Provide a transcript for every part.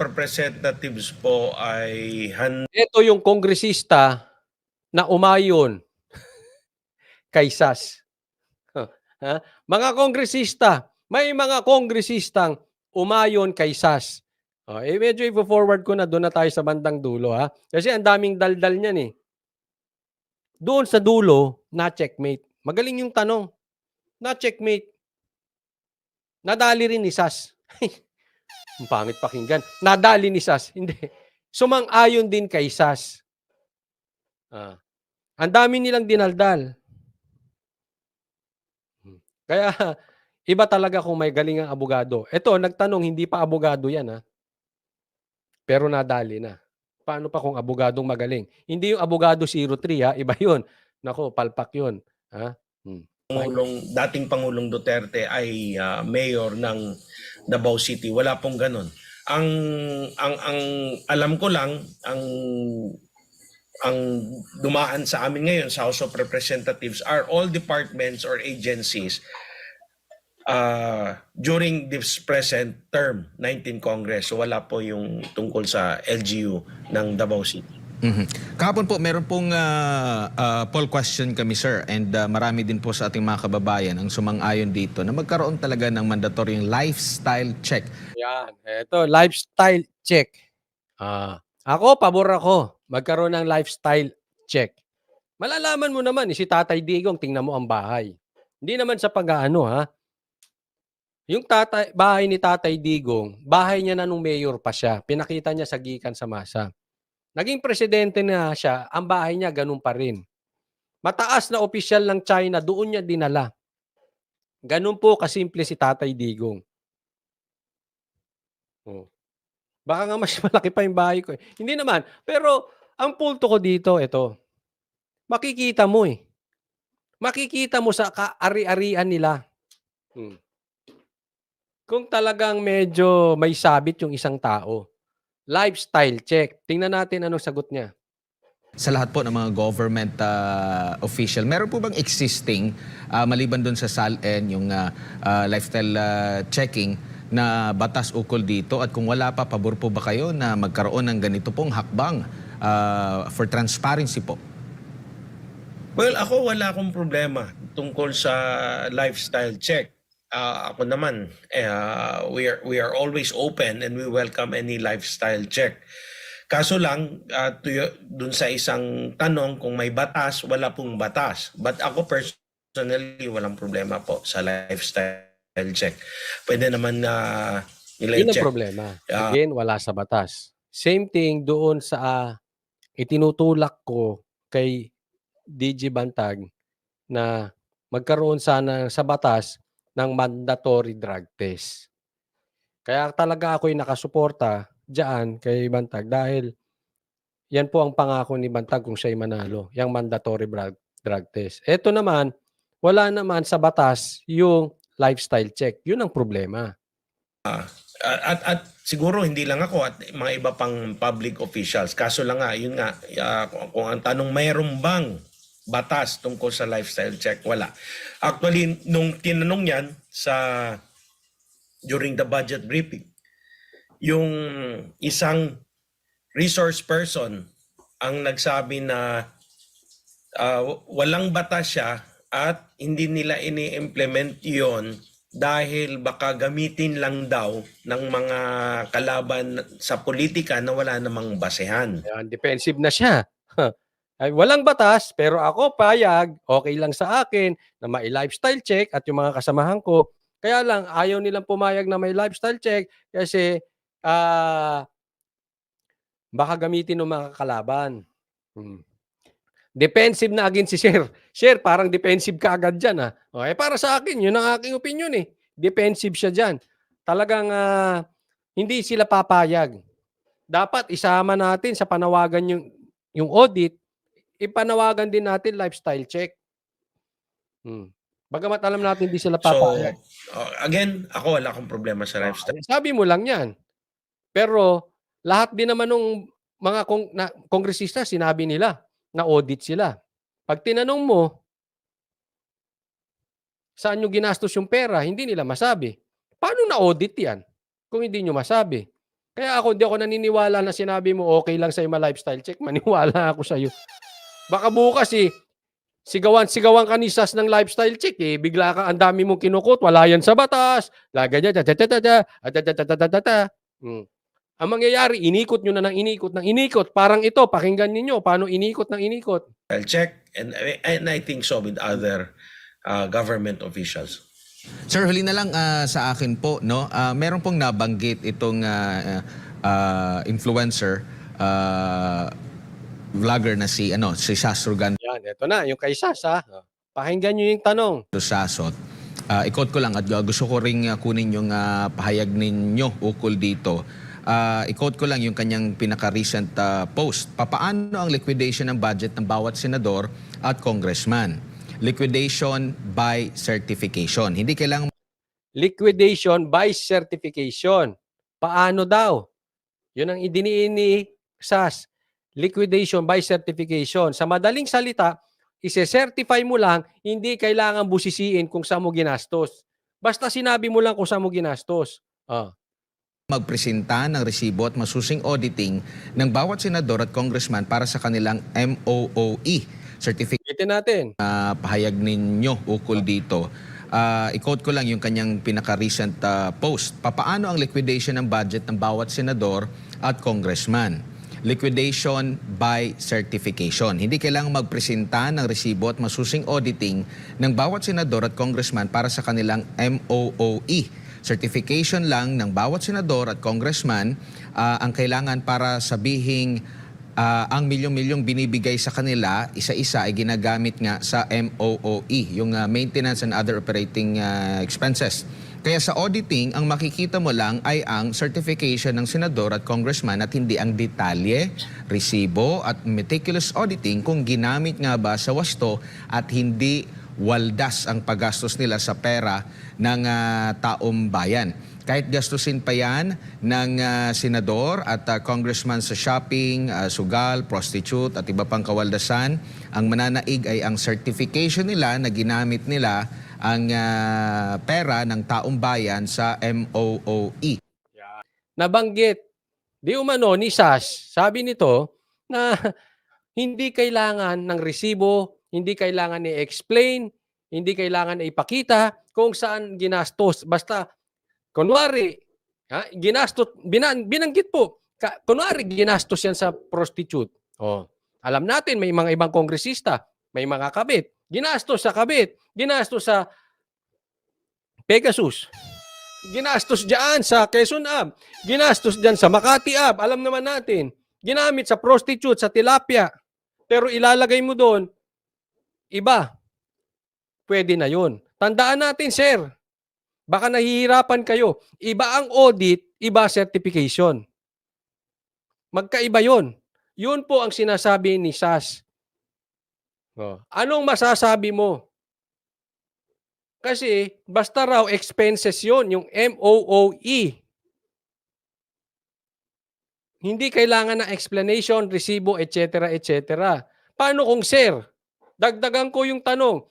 Representatives po ay han Ito yung kongresista na umayon kay SAS. Ha? Mga kongresista, may mga kongresistang umayon kay SAS. Oh, eh, medyo i-forward ko na doon na tayo sa bandang dulo ha. Kasi ang daming daldal niyan eh. Doon sa dulo, na checkmate. Magaling yung tanong. Na checkmate. Nadali rin ni SAS. Ang pangit pakinggan. Nadali ni SAS. Hindi. Sumang-ayon din kay SAS. Ah. Ang dami nilang dinaldal. Hmm. Kaya iba talaga kung may galing ang abogado. Ito, nagtanong, hindi pa abogado yan ha. Pero nadali na. Paano pa kung abogadong magaling? Hindi yung abogado 03 ha, iba yun. Nako, palpak yun. Ha? Hmm. Pangulong, dating Pangulong Duterte ay ah, mayor ng Davao City. Wala pong ganun. Ang ang ang alam ko lang ang ang dumaan sa amin ngayon sa House of Representatives are all departments or agencies uh, during this present term 19 Congress. So wala po yung tungkol sa LGU ng Davao City. Mhm. Kahapon po, meron pong ah, ah, poll question kami, sir. And ah, marami din po sa ating mga kababayan ang sumang-ayon dito na magkaroon talaga ng mandatory lifestyle check. Yan. Ito, lifestyle check. Ah, ako, pabor ako. Magkaroon ng lifestyle check. Malalaman mo naman, eh, si Tatay Digong, tingnan mo ang bahay. Hindi naman sa pag-ano, ha? Yung tatay, bahay ni Tatay Digong, bahay niya na nung mayor pa siya. Pinakita niya sa Gikan sa Masa. Naging presidente na siya, ang bahay niya ganun pa rin. Mataas na opisyal ng China, doon niya dinala. Ganun po kasimple si Tatay Digong. Oh. Baka nga mas malaki pa yung bahay ko. eh. Hindi naman. Pero ang punto ko dito, ito. Makikita mo eh. Makikita mo sa kaari-arian nila. Hmm. Kung talagang medyo may sabit yung isang tao. Lifestyle check. Tingnan natin anong sagot niya. Sa lahat po ng mga government ah, official, meron po bang existing, ah, maliban doon sa SALN, yung ah, ah, lifestyle ah, checking, na batas ukol dito? At kung wala pa, pabor po ba kayo na magkaroon ng ganito pong hakbang ah, for transparency po? Well, ako wala akong problema tungkol sa lifestyle check. Ah, ako naman, ah, we are we are always open and we welcome any lifestyle check. Kaso lang ah, to, dun sa isang tanong kung may batas, wala pong batas. But ako personally walang problema po sa lifestyle check. Pwede naman na nila Yun ang check. problema. Ah. Again, wala sa batas. Same thing doon sa ah, itinutulak ko kay DG Bantag na magkaroon sana sa batas ng mandatory drug test. Kaya talaga ako'y nakasuporta diyan kay Bantag dahil yan po ang pangako ni Bantag kung siya'y manalo, yung mandatory drug, drug test. Ito naman, wala naman sa batas yung lifestyle check. Yun ang problema. at, at siguro hindi lang ako at mga iba pang public officials. Kaso lang nga, yun nga, ah, kung, kung ang tanong mayroon bang batas tungkol sa lifestyle check, wala. Actually, nung tinanong yan sa during the budget briefing, yung isang resource person ang nagsabi na ah, walang batas siya at hindi nila ini-implement yon dahil baka gamitin lang daw ng mga kalaban sa politika na wala namang basehan. Ayan, defensive na siya. Ay, walang batas, pero ako payag, okay lang sa akin na may lifestyle check at yung mga kasamahan ko. Kaya lang, ayaw nilang pumayag na may lifestyle check kasi ah baka gamitin ng mga kalaban. Hmm. Defensive na agad si Sir. Sir, parang defensive ka agad dyan. Ha? Okay, para sa akin, yun ang aking opinion eh. Defensive siya dyan. Talagang ah, hindi sila papayag. Dapat isama natin sa panawagan yung, yung audit, ipanawagan din natin lifestyle check. Hmm. Bagamat alam natin hindi sila So, papayag. uh, again, ako wala akong problema sa lifestyle. Sabi mo lang yan. Pero lahat din naman ng mga kong, na, kongresista sinabi nila na audit sila. Pag tinanong mo, saan nyo ginastos yung pera, hindi nila masabi. Paano na-audit yan kung hindi nyo masabi? Kaya ako, hindi ako naniniwala na sinabi mo okay lang sa'yo ma-lifestyle check. Maniwala ako sa'yo. Baka bukas eh, sigawan-sigawan ka ni Sas ng lifestyle check eh. Bigla ka, ang dami mong kinukot, wala yan sa batas. Laga niya, ta-ta-ta-ta-ta-ta. Hmm. Ang mangyayari, inikot nyo na ng inikot ng inikot. Parang ito, pakinggan ninyo, paano inikot ng inikot. I'll check and and I think so with other uh, government officials. Sir, huli na lang ah, sa akin po, no? Ah, meron pong nabanggit itong ah, ah, influencer ah, vlogger na si ano, si Sasrugan Yan, ito na, yung kay Sas ha. Pakinggan nyo yung tanong. Sasot. Ah, ikot ko lang at ah, gusto ko ring ah, kunin yung ah, pahayag ninyo ukol dito. Ah, ikot ko lang yung kanyang pinaka-recent ah, post. Papaano ang liquidation ng budget ng bawat senador at congressman? Liquidation by certification. Hindi kailangan liquidation by certification. Paano daw? Yun ang idiniin ni SAS. Liquidation by certification. Sa madaling salita, ise-certify mo lang, hindi kailangan busisiin kung saan mo ginastos. Basta sinabi mo lang kung saan mo ginastos. Ah. magpresenta ng resibo at masusing auditing ng bawat senador at congressman para sa kanilang MOOE certificate natin. na pahayag ninyo ukol dito. Ah, i-quote ko lang yung kanyang pinaka-recent ah, post. Papaano ang liquidation ng budget ng bawat senador at congressman? Liquidation by certification. Hindi kailangang magpresenta ng resibo at masusing auditing ng bawat senador at congressman para sa kanilang MOOE. Certification lang ng bawat senador at congressman ah, ang kailangan para sabihing Ah, ang milyong-milyong binibigay sa kanila, isa-isa ay ginagamit nga sa MOOE, yung ah, Maintenance and Other Operating ah, Expenses. Kaya sa auditing, ang makikita mo lang ay ang certification ng senador at congressman at hindi ang detalye, resibo at meticulous auditing kung ginamit nga ba sa wasto at hindi waldas ang paggastos nila sa pera ng ah, taong bayan. Kahit gastusin pa yan ng ah, senador at ah, congressman sa shopping, ah, sugal, prostitute at iba pang kawaldasan, ang mananaig ay ang certification nila na ginamit nila ang ah, pera ng taong bayan sa MOOE. Nabanggit. Di umano ni SAS, sabi nito na hindi kailangan ng resibo, hindi kailangan i-explain, hindi kailangan ipakita kung saan ginastos. Basta, kunwari, ha, ginastos, binan, binanggit po, ka, kunwari ginastos yan sa prostitute. Oh, alam natin, may mga ibang kongresista, may mga kabit. Ginastos sa kabit, ginastos sa Pegasus. Ginastos diyan sa Quezon Ab. Ginastos diyan sa Makati Ab. Alam naman natin. Ginamit sa prostitute, sa tilapia. Pero ilalagay mo doon, iba. Pwede na yun. Tandaan natin, sir. Baka nahihirapan kayo. Iba ang audit, iba certification. Magkaiba yon. Yun po ang sinasabi ni SAS. Oh. Anong masasabi mo? Kasi basta raw expenses yon yung MOOE. Hindi kailangan ng explanation, resibo, etc. etc. Paano kung sir? Dagdagan ko yung tanong.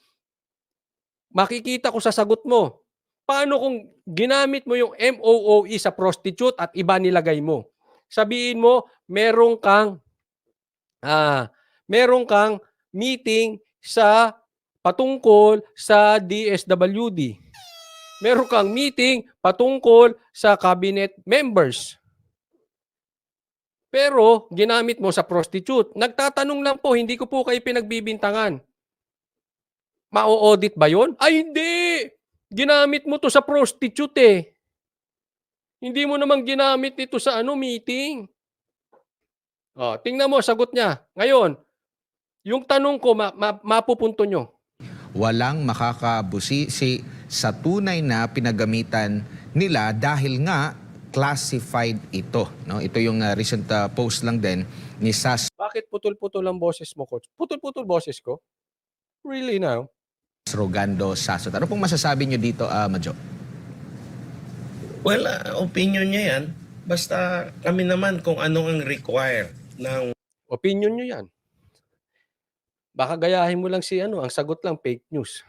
Makikita ko sa sagot mo. Paano kung ginamit mo yung MOOE sa prostitute at iba nilagay mo? Sabihin mo, meron kang ah, meron kang meeting sa patungkol sa DSWD. Meron kang meeting patungkol sa cabinet members. Pero ginamit mo sa prostitute. Nagtatanong lang po, hindi ko po kayo pinagbibintangan. Mao-audit ba yon? Ay hindi! Ginamit mo to sa prostitute eh. Hindi mo naman ginamit ito sa ano meeting. Oh, tingnan mo sagot niya. Ngayon, yung tanong ko ma- ma- mapupunto nyo. Walang makakabusisi sa tunay na pinagamitan nila dahil nga classified ito. No? Ito yung ah, recent ah, post lang din ni Sas Bakit putol-putol ang boses mo, coach? Putol-putol boses ko? Really now? Rogando Sasot. Ano pong masasabi nyo dito, ah, Majo? Well, uh, opinion niya yan. Basta kami naman kung ano ang require ng Opinion nyo yan. Baka gayahin mo lang si ano, ang sagot lang fake news.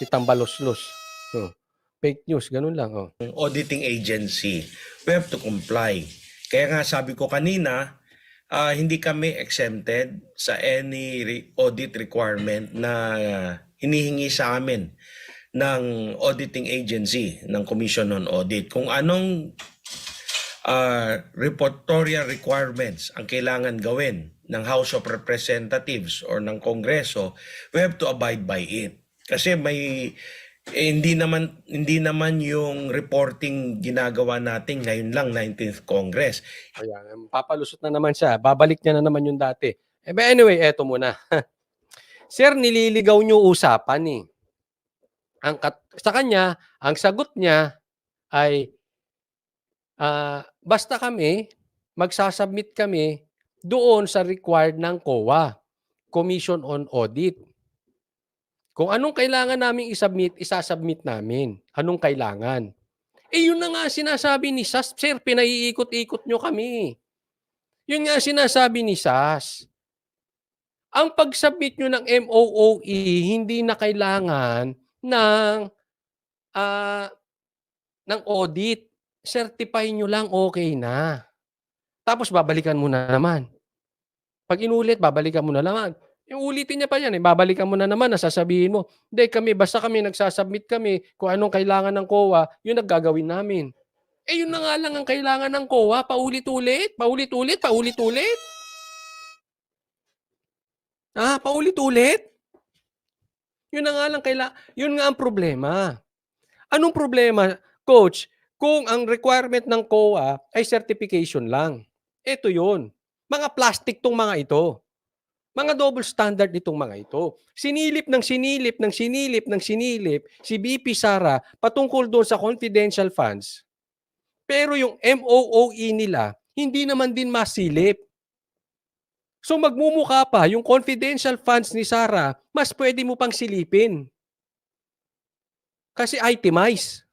Si Tambaloslos. Oh. Fake news, ganun lang. Oh. auditing agency. We have to comply. Kaya nga sabi ko kanina, ah, hindi kami exempted sa any re- audit requirement na ah, hinihingi sa amin ng auditing agency, ng Commission on Audit. Kung anong ah, reportorial requirements ang kailangan gawin ng House of Representatives or ng Kongreso, we have to abide by it. Kasi may eh, hindi naman hindi naman yung reporting ginagawa natin ngayon lang 19th Congress. Ayan, papalusot na naman siya. Babalik niya na naman yung dati. Eh, but anyway, eto muna. Sir, nililigaw niyo usapan eh. Ang kat- sa kanya, ang sagot niya ay ah, basta kami, magsasubmit kami doon sa required ng COA, Commission on Audit. Kung anong kailangan naming isubmit, isasubmit namin. Anong kailangan? Eh yun na nga sinasabi ni SAS. Sir, pinaiikot-ikot nyo kami. Yun nga sinasabi ni SAS. Ang pag-submit nyo ng MOOE, hindi na kailangan ng, ah, ng audit. Certify nyo lang, okay na. Tapos babalikan mo na naman. Pag inulit, babalikan mo na naman. Yung ulitin niya pa yan, eh, babalikan mo na naman, nasasabihin mo, hindi kami, basta kami nagsasubmit kami, kung anong kailangan ng COA, yun ang gagawin namin. Eh yun na nga lang ang kailangan ng COA, paulit-ulit, paulit-ulit, paulit-ulit. Ah, paulit-ulit. Yun na nga lang kaila, yun nga ang problema. Anong problema, coach? Kung ang requirement ng COA ay certification lang. Ito yun. Mga plastic tong mga ito. Mga double standard itong mga ito. Sinilip ng sinilip ng sinilip ng sinilip si BP Sara patungkol doon sa confidential funds. Pero yung MOOE nila, hindi naman din masilip. So magmumukha pa, yung confidential funds ni Sara, mas pwede mo pang silipin. Kasi itemize.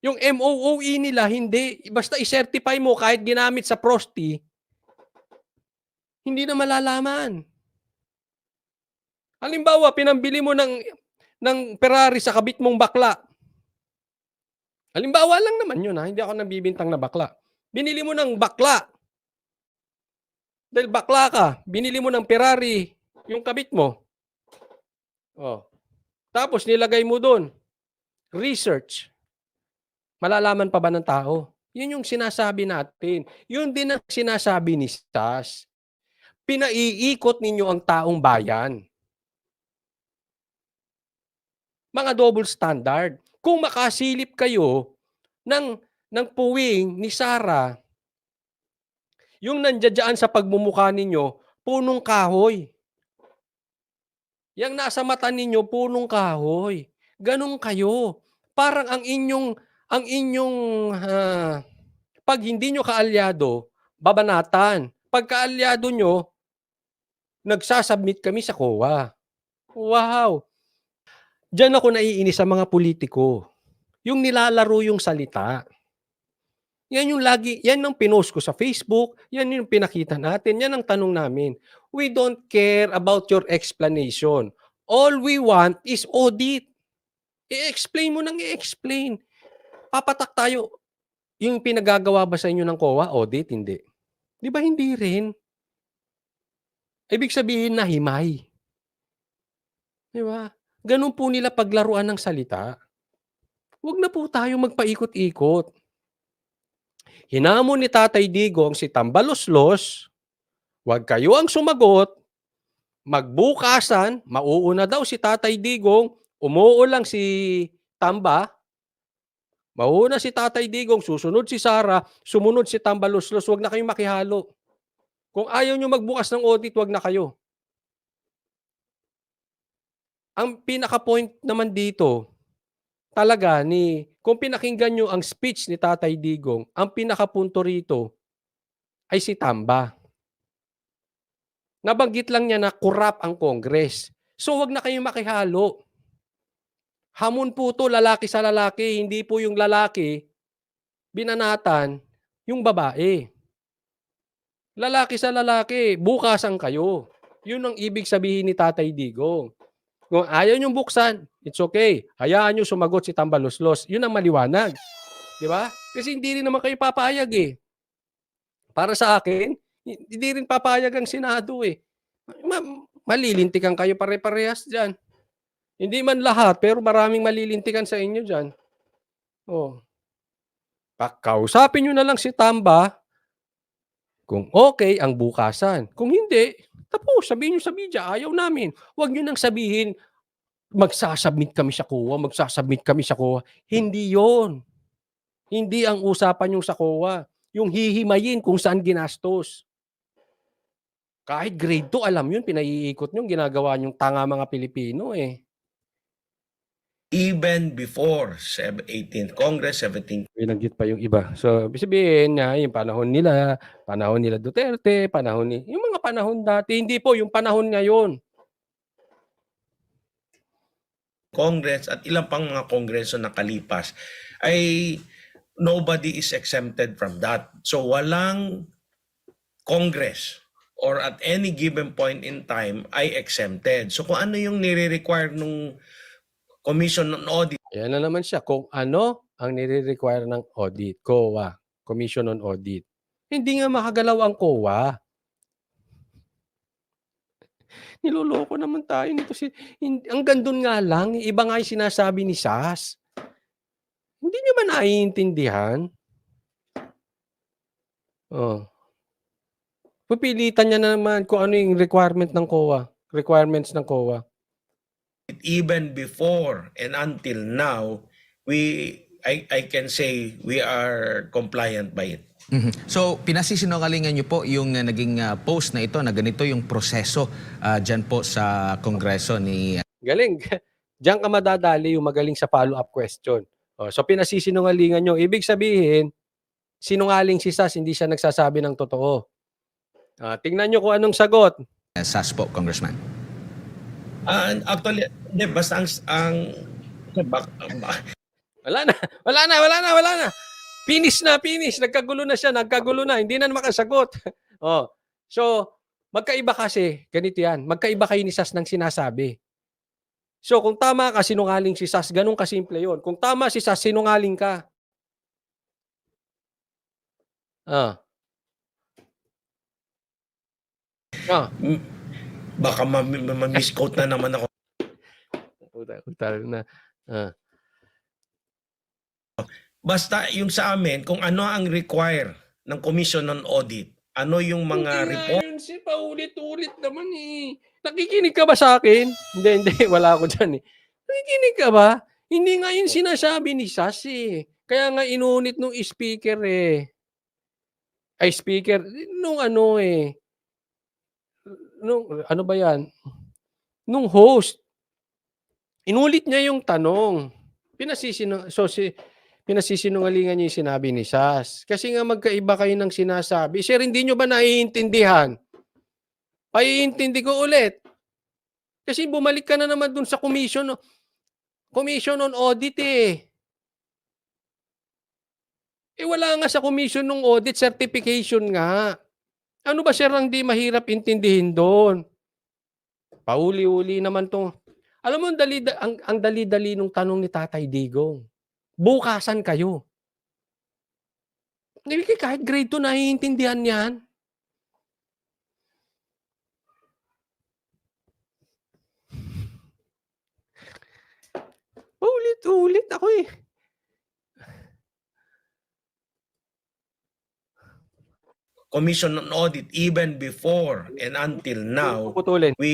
Yung MOOE nila, hindi. Basta i-certify mo kahit ginamit sa prosti, hindi na malalaman. Halimbawa, pinambili mo ng, ng Ferrari sa kabit mong bakla. Halimbawa lang naman yun ha, hindi ako nabibintang na bakla. Binili mo ng bakla. Dahil bakla ka, binili mo ng Ferrari yung kabit mo. Oh. Tapos nilagay mo doon, research. Malalaman pa ba ng tao? Yun yung sinasabi natin. Yun din ang sinasabi ni Stas pinaiikot ninyo ang taong bayan. Mga double standard. Kung makasilip kayo ng, ng puwing ni Sara, yung nandiyadyaan sa pagmumukha ninyo, punong kahoy. Yang nasa mata ninyo, punong kahoy. Ganon kayo. Parang ang inyong, ang inyong, ah, pag hindi nyo kaalyado, babanatan. Pag kaalyado nyo, nagsasubmit kami sa COA. Wow! Diyan ako naiinis sa mga politiko. Yung nilalaro yung salita. Yan yung lagi, yan ang pinost ko sa Facebook, yan yung pinakita natin, yan ang tanong namin. We don't care about your explanation. All we want is audit. I-explain mo nang i-explain. Papatak tayo. Yung pinagagawa ba sa inyo ng COA, audit? Hindi. Di ba hindi rin? Ibig sabihin na himay. Di ba? Ganun po nila paglaruan ng salita. Huwag na po tayo magpaikot-ikot. Hinamon ni Tatay Digong si Tambaloslos, huwag kayo ang sumagot, magbukasan, mauuna daw si Tatay Digong, umuulang si Tamba, mauuna si Tatay Digong, susunod si Sara, sumunod si Tambaloslos, huwag na kayong makihalo. Kung ayaw nyo magbukas ng audit, wag na kayo. Ang pinaka-point naman dito, talaga ni, kung pinakinggan nyo ang speech ni Tatay Digong, ang pinaka-punto rito ay si Tamba. Nabanggit lang niya na kurap ang Congress. So wag na kayong makihalo. Hamon po to lalaki sa lalaki, hindi po yung lalaki binanatan yung babae. Lalaki sa lalaki, bukasan kayo. Yun ang ibig sabihin ni Tatay Digong. Kung ayaw niyong buksan, it's okay. Hayaan niyo sumagot si Tambaluslos. Yun ang maliwanag. Di ba? Kasi hindi rin naman kayo papayag eh. Para sa akin, hindi rin papayag ang Senado eh. Ma- malilintikan kayo pare-parehas dyan. Hindi man lahat, pero maraming malilintikan sa inyo dyan. Oh. Pakausapin nyo na lang si Tamba kung okay ang bukasan. Kung hindi, tapos sabihin nyo sa media, ayaw namin. Huwag nyo nang sabihin, magsasubmit kami sa COA, magsasubmit kami sa COA. Hindi yon. Hindi ang usapan yung sa COA. Yung hihimayin kung saan ginastos. Kahit grade 2, alam yun, pinaiikot nyo, ginagawa nyong tanga mga Pilipino eh. Even before sev- 18th Congress, 17th Binanggit pa yung iba. So, ibig sabihin niya, yung panahon nila, panahon nila Duterte, panahon ni, yung mga panahon dati, hindi po, yung panahon ngayon. Congress at ilang pang mga kongreso na kalipas ay nobody is exempted from that. So walang Congress or at any given point in time ay exempted. So kung ano yung nire-require nung Commission on Audit Ayan na naman siya. Kung ano ang nire-require ng audit, COA, Commission on Audit. Hindi nga makagalaw ang COA. Niloloko naman tayo nito. Si, hin- ang gandun nga lang, iba nga yung sinasabi ni SAS. Hindi niyo ba naiintindihan? Oh. Pupilitan niya na naman kung ano yung requirement ng COA. Requirements ng COA. Even before and until now, we I, I can say we are compliant by it. Mhm. So, pinasisinungalingan niyo po yung uh, naging uh, post na ito na ganito yung proseso uh, dyan po sa Kongreso ni Galing. Diyan ka madadali yung magaling sa follow-up question. O, so pinasisinungalingan nyo. Ibig sabihin, sinungaling si Sas, hindi siya nagsasabi ng totoo. Ah, tingnan nyo kung anong sagot. uh, SAS po, Congressman. Ah, actually, hindi, basta ang, ang bak- bak- Wala na, wala na, wala na, wala na. Finish na, finish. Nagkagulo na siya, nagkagulo na. Hindi na makasagot. oh. So, magkaiba kasi, ganito yan. Magkaiba kayo ni Sas ng sinasabi. So, kung tama ka, sinungaling si Sas, ganun kasimple yon. Kung tama si Sas, sinungaling ka. Ah. Ah. Baka ma- ma- ma-misquote na naman ako. Utal, utal na. Ah. Basta yung sa amin, kung ano ang require ng Commission on Audit, ano yung mga Hindi report, nga yun, si paulit-ulit naman eh. Nakikinig ka ba sa akin? Hindi, hindi. Wala ako dyan eh. Nakikinig ka ba? Hindi nga yun sinasabi ni Sas eh. Kaya nga inunit nung speaker eh. Ay, speaker. Nung ano eh. Nung, ano ba yan? Nung host. Inulit niya yung tanong. Pinasisino, so si, pinasisinungalingan niya yung sinabi ni Sas. Kasi nga magkaiba kayo ng sinasabi. Sir, hindi nyo ba naiintindihan? Paiintindi ko ulit. Kasi bumalik ka na naman dun sa commission, commission on audit eh. Eh wala nga sa commission ng audit certification nga. Ano ba sir ang di mahirap intindihin doon? Pauli-uli naman to. Alam mo, ang dali, ang, ang dali-dali nung tanong ni Tatay Digong. Bukasan kayo. Hindi kahit grade 2 naiintindihan yan. Ulit-ulit ako eh. Commission on Audit, even before and until now, we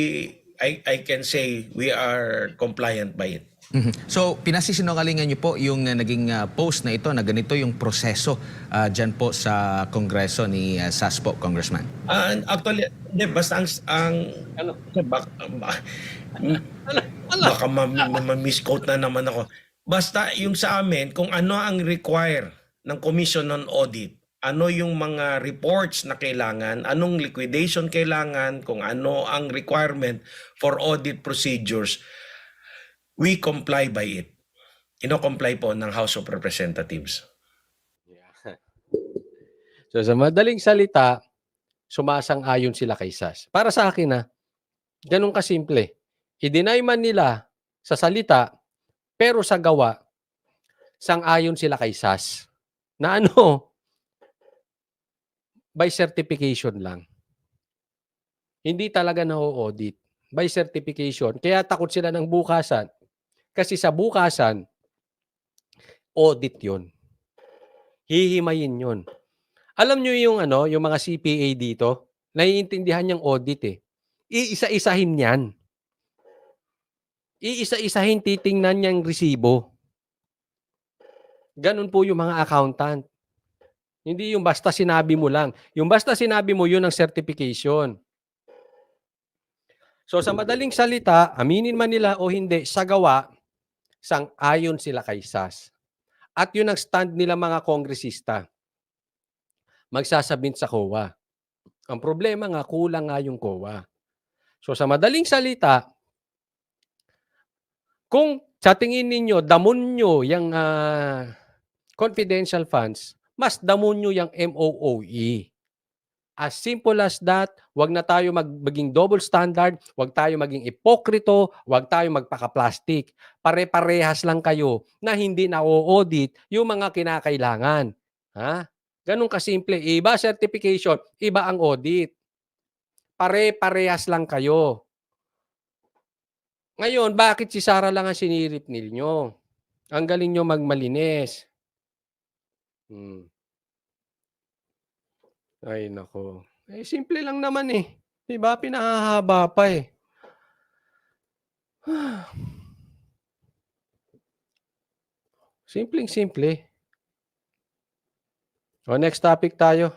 I, I can say we are compliant by it. Mhm. So, pinasisinungalingan niyo po yung uh, naging uh, post na ito na ganito yung proseso uh, dyan po sa Kongreso ni uh, SAS po, Congressman. Ah, actually, hindi, basta ang, ang Ano? bak- bak- Ano? Ano? baka ma- ma- ma-misquote na naman ako. Basta yung sa amin, kung ano ang require ng Commission on Audit, ano yung mga reports na kailangan, anong liquidation kailangan, kung ano ang requirement for audit procedures, we comply by it. Ino-comply po ng House of Representatives. So sa madaling salita, sumasang-ayon sila kay SAS. Para sa akin na, ganun kasimple. i-deny man nila sa salita, pero sa gawa, sang-ayon sila kay SAS. Na ano, by certification lang. Hindi talaga na-audit. By certification. Kaya takot sila ng bukasan. Kasi sa bukasan, audit yon Hihimayin yon Alam nyo yung ano, yung mga CPA dito, naiintindihan yung audit eh. Iisa-isahin yan. Iisa-isahin titingnan niyang resibo. Ganun po yung mga accountant. Hindi yung basta sinabi mo lang. Yung basta sinabi mo, yun ang certification. So sa madaling salita, aminin man nila o hindi, sa gawa, sang-ayon sila kay SAS. At yun ang stand nila mga kongresista. Magsasabit sa COA. Ang problema nga, kulang nga yung COA. So sa madaling salita, kung sa tingin ninyo, damon nyo yung ah, confidential funds, mas damon nyo yung MOOE. As simple as that, wag na tayo mag, maging double standard, wag tayo maging ipokrito, wag tayo magpaka-plastic. Pare-parehas lang kayo na hindi na-audit yung mga kinakailangan. Ha? Ganun kasimple. Iba certification, iba ang audit. Pare-parehas lang kayo. Ngayon, bakit si Sara lang ang sinirip ninyo? Ang galing nyo magmalinis. Hmm. Ay, nako. Eh, simple lang naman eh. Diba? Pinahahaba pa eh. Simpleng simple. O, next topic tayo.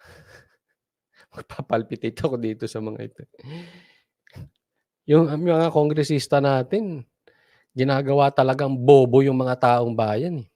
Magpapalpitate ako dito sa mga ito. Yung mga kongresista natin, ginagawa talagang bobo yung mga taong bayan eh.